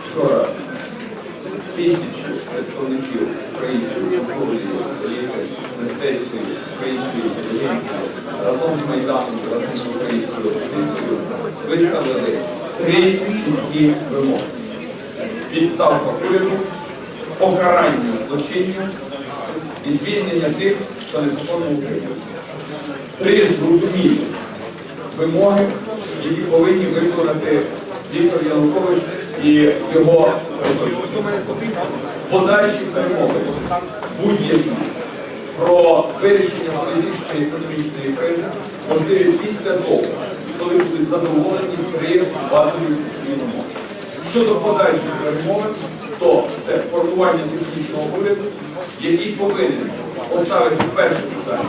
Вчора тисячі представників української культури, мистецької, української інтелігенції разом з Майданом, разом з українською опозицією виставили три чіткі вимоги. Відставка уряду, покарання злочинів і звільнення тих, хто незаконно утримується. Три зрозумілі вимоги, які повинні виконати Віктор Янукович і його подальші перемоги. Будь-які. Про вирішення політичної і економічної кризи можливі після того, коли будуть задоволені три базові вимоги. Щодо подальших перемоги, то це формування технічного уряду, який повинен поставити перше питання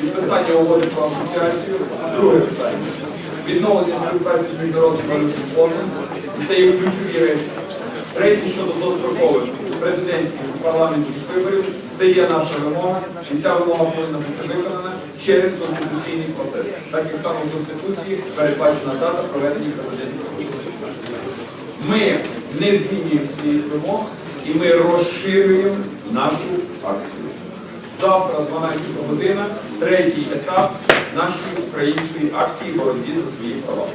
підписання угоди про асоціацію, друге питання відновлення співпраці з міжнародним валютним фондом, це є ключові речі. Третє щодо дострокових президентських парламентських виборів, це є наша вимога, і ця вимога повинна бути виконана через конституційний процес. Так як саме в Конституції передбачена дата проведення президентських виборів. Ми не змінюємо своїх вимог і ми розширюємо нашу акцію. Завтра, 12 година, третій етап нашої української акції боротьби за свої права.